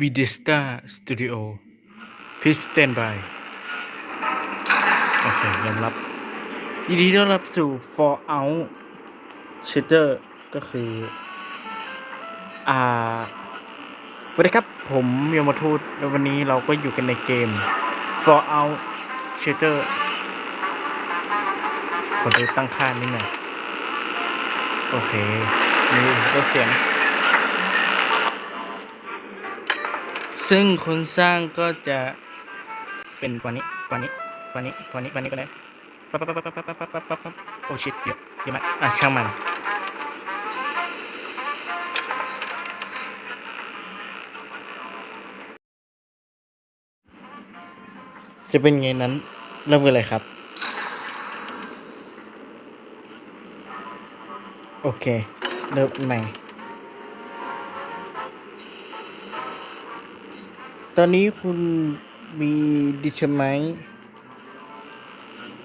v i d e s t a Studio Please stand by โอเคยอมรับยินดีต้อนรับสู่ For Out Shooter ก็คือ อ่าสวัสดีครับ ผมยมทูตและวันนี้เราก็อยู่กันในเกม For Out Shooter ขอดูตั้งค่านิดหน่อยโอเคมีลดเสียง ซึ่งคนสร้างก็จะเป็นกว่านี้กว่านี้กว่านี้กว่านี้กว่านี้กว่านี้ปั๊บปั๊บปั๊บปั๊บปั๊บปั๊บปั๊บปั๊บโอ้ชิตเยอะเยอะมากอะช่างมันจะเป็นไงนั้น เริ่มกันเลยครับ โอเค เริ่มใหม่ ตอนนี้คุณมีดิชไหม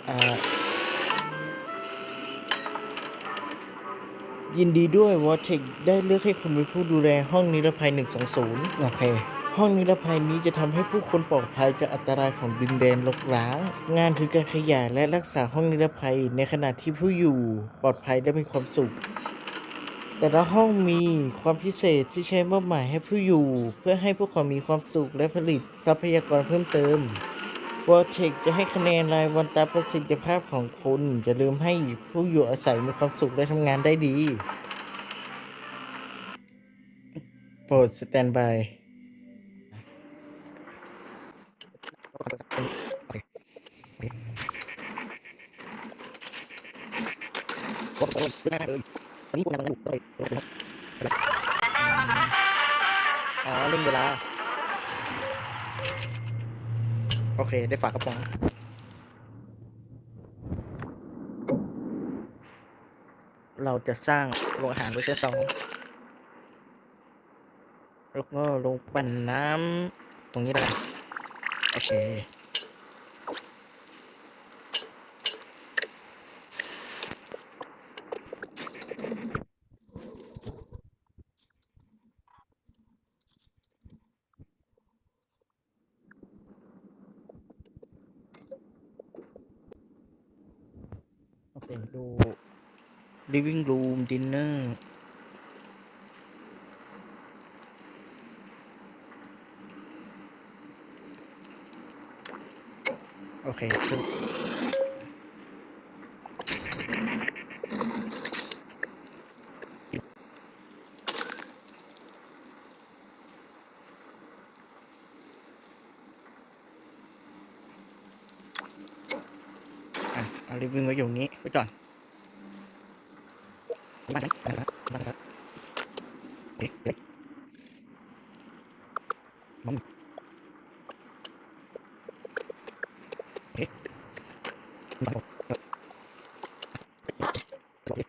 อ่ายินดีด้วยวอเทคได้เลือกให้คุณเป็นผู้ดูแลห้องนิรภัย 120 โอเค ห้องนิรภัยนี้จะทำให้ผู้คนปลอดภัยจากอันตรายของดินแดนรกร้าง งานคือการขยายและรักษาห้องนิรภัยในขณะที่ผู้อยู่ปลอดภัยและมีความสุข แต่ละห้องมีความพิเศษที่ใช้มอบหมายให้ผู้อยู่ เพื่อให้พวกเขามีความสุขและผลิตทรัพยากรเพิ่มเติม w o r t e x จะให้คะแนนรายวันตามประสิทธิภาพของคุณอย่าลืมให้ผู้อยู่อาศัยมีความสุขและทำงานได้ดี โปรดสแตนบายอ๋ อ๋อเล่นเวลา โอเค ได้ฝากกระป๋องเราจะสร้างโรงอาหารไว้แค่สองแล้วก็ลงปั่นน้ำตรงนี้แล้โอเค โอเค ดู living room dinner โอเคคือเอาลิฟวิ่งไว้อยู่นี้ไว้ก่อน บ้านไหนบ้านไหนบ้านไหนเอ๊ะเอ๊ะมัมเอ๊ะมาบอกเอ๊ะบอกดิ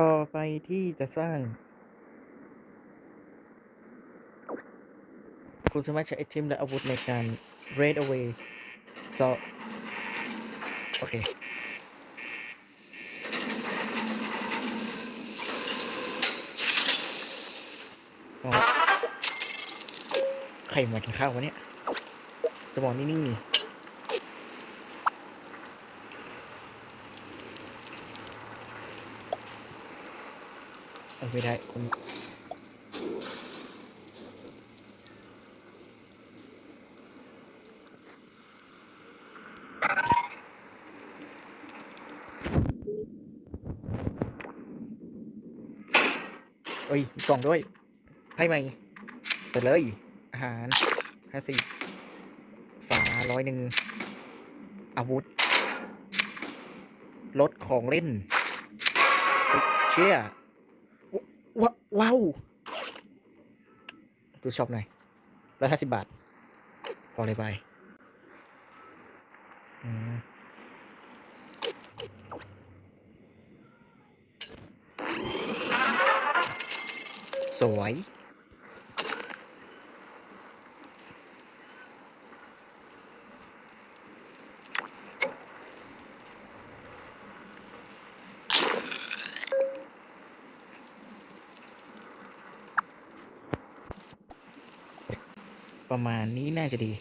ต่อไปที่จะสร้าง คุณสามารถใช้ไอเทมและอาวุธในการ raid away so โอเคอ๋อใครมากินข้าววะเนี่ย จะบอกนี่นี่นี่เออไม่ได้ผม ยกล่องด้วยให้ไหมไปเลย อาหารห้าสิบฝาร้อยหนึ่งอาวุธรถของเล่นเฮ้ยเชี่ยว้าวาวตัวช็อปหน่อยร้อยห้าสิบบาท พอเลยไปอืม สวย ประมาณนี้น่าจะดี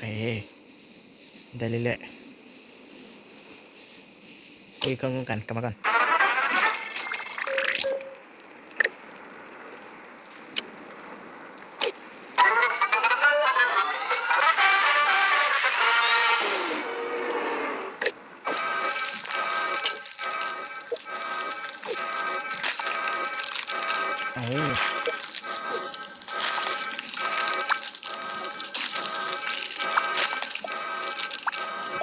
เค ได้เรื่อยๆคุยกันกันกลับมาก่อน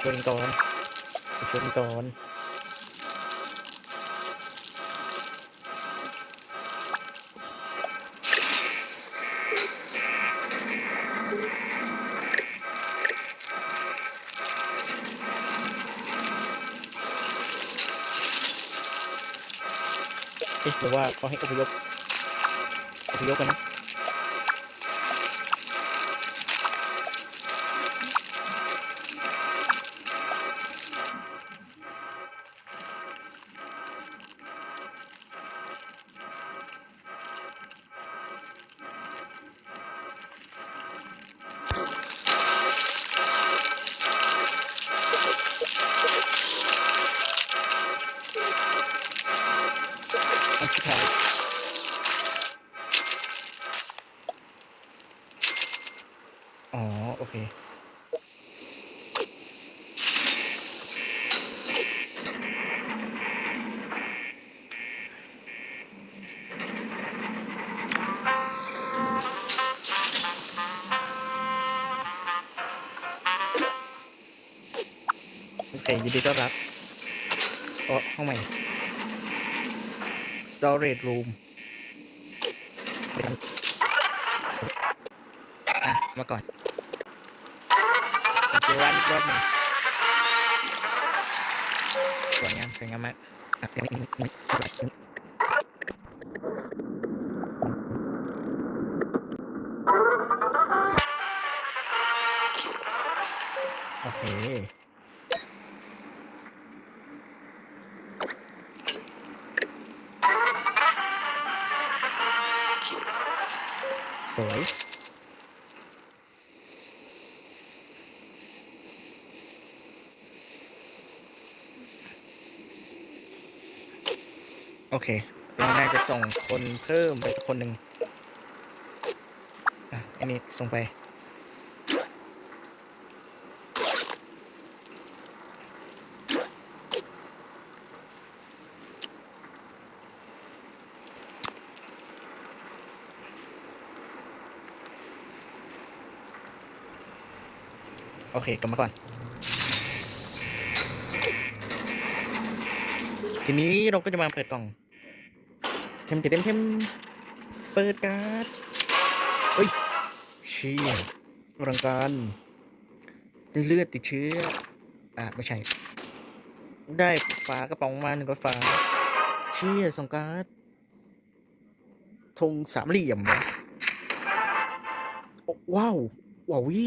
ชนก่อนชนก่อนอ๊ะหรือว่าเขาให้อพยพอพยพกันนะ อ๋อ โอเค โอเค ยินดีต้อนรับโอ้ห้องใหม่ storage room มาก่อนโอเควันอีกรอบหนึ่งสวยงามสวยงามมากอะเดี๋ยวนี้นี่นี่โอเค เค เราน่าจะส่งคนเพิ่มไปสักคนหนึ่งอะอันนี้ส่งไป โอเคกลับมาก่อน ทีนี้เราก็จะมาเปิดกล่อง เทมเทมเทมเปิดการ์ดเฮ้ยเชี่ยอลังการได้เลือดติดเชื้อ อะไม่ใช่ ได้ฝากระป๋องมาหนึ่งกระฝาเชี่ยสองการ์ดธงสามเหลี่ยมโอ้ว้าวว้าววิ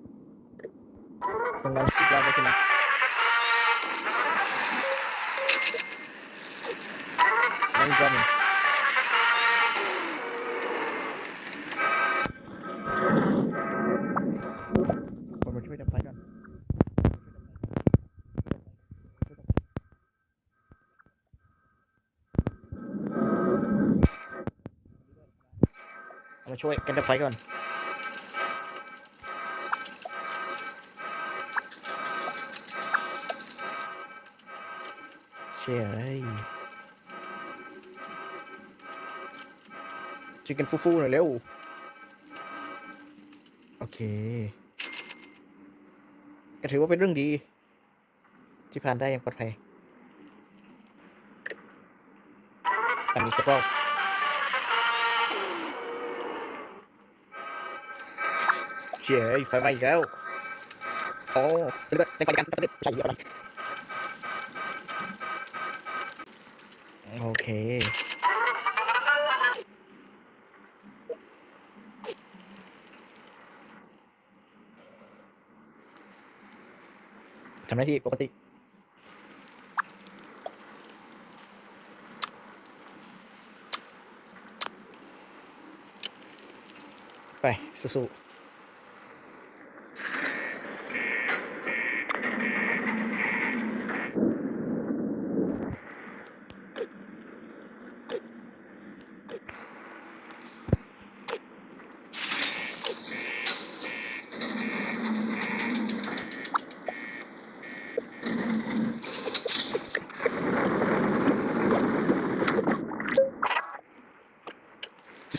นมาช่วยดับไฟก่อนเอามาช่วยกันดับไฟก่อน ชี่ยเอ้ยช่วยกันฟูๆหน่อยเร็ว โอเค ก็ถือว่าเป็นเรื่องดี ที่ผ่านได้อย่างปลอดภัยทำอีกสักรอบเชี่ยเอ้ยไฟไหม้อีกแล้ว โอ้เป็นไฟกันก็จะได้ใส่เยอะนะ โอเค ทำหน้าที่ปกติ ไปสู้ๆ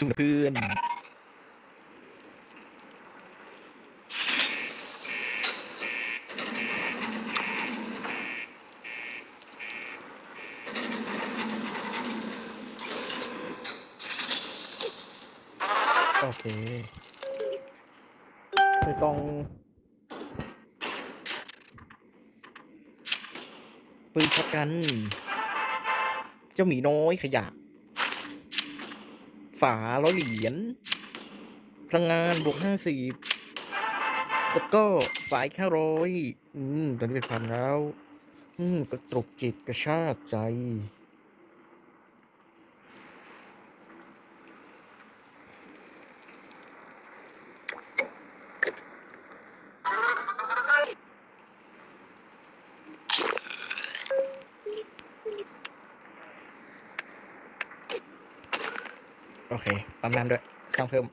สู้นะเพื่อนโอเคไม่ต้องปืนช็อตกัน เจ้าหมีน้อยขยะ ฝาร้อยเหรียญพลังงานบวกห้าสิบแล้วก็ฝายห้าร้อยอืมตอนนี้เป็นพันแล้ว อืมกระตุกจิตกระชากใจ โอเคปั๊มน้ำด้วยสร้างเพิ่ม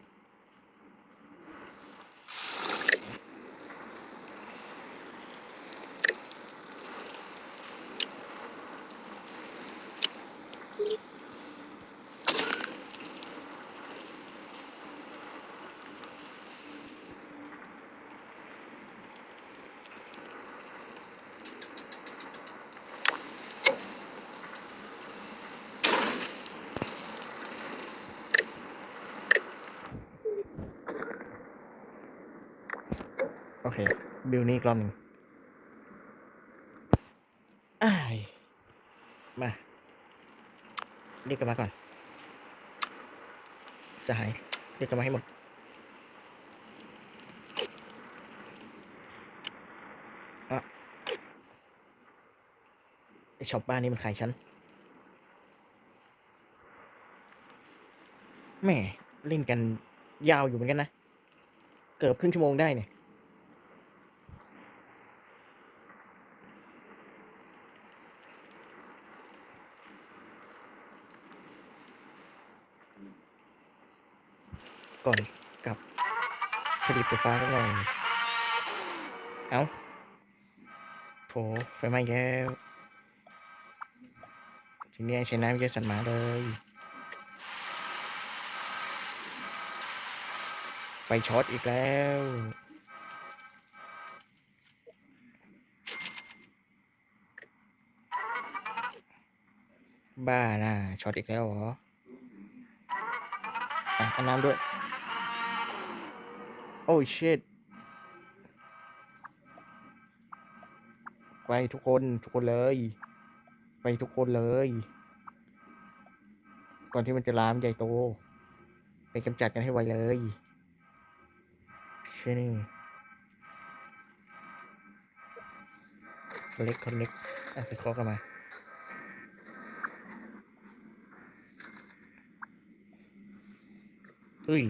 เคบิลนี่อีกรอบหนึ่งอ้ายมาเรียกกันมาก่อนสหายเรียกกันมาให้หมดอะไอช็อปบ้านนี้มันขายฉันแหม่เล่นกันยาวอยู่เหมือนกันนะ เกือบครึ่งชั่วโมงได้เนี่ย ก่อนกับผลิตไฟฟ้าสักหน่อย เอ้าโถไฟไหม้อีกแล้วทีนี้ใช้น้ำเยอะสันมาเลย ไฟช็อตอีกแล้วบ้านะช็อตอีกแล้วเหรออะน้ำด้วย โอ้ยเชิตไปทุกคนทุกคนเลย ไปทุกคนเลย ก่อนที่มันจะลามใหญ่โต ไปกำจัดกันให้ไวเลยเช่นี่คนเล็กคนเล็กอะไปเคาะกันมาเฮ้ย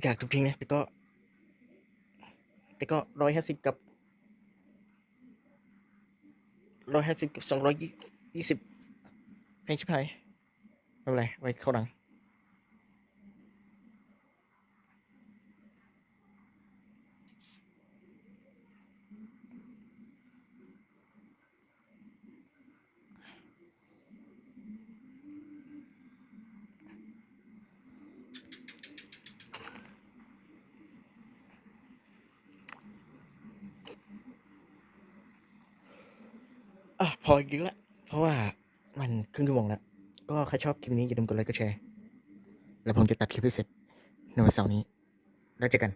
อยากทุบทิ้งนะแต่ก็ แต่ก็ร้อยห้าสิบกับร้อยห้าสิบกับสองร้อยยี่สิบแพงชิบหายไม่เป็นไรไว้เข้าหนัง อะพอจริงละเพราะว่ามันครึ่งชั่วโมงแล้ว ก็ใครชอบคลิปนี้อย่าลืมกดไลค์กดแชร์ แล้วผมจะตัดคลิปให้เสร็จในวันเสาร์นี้ แล้วเจอกัน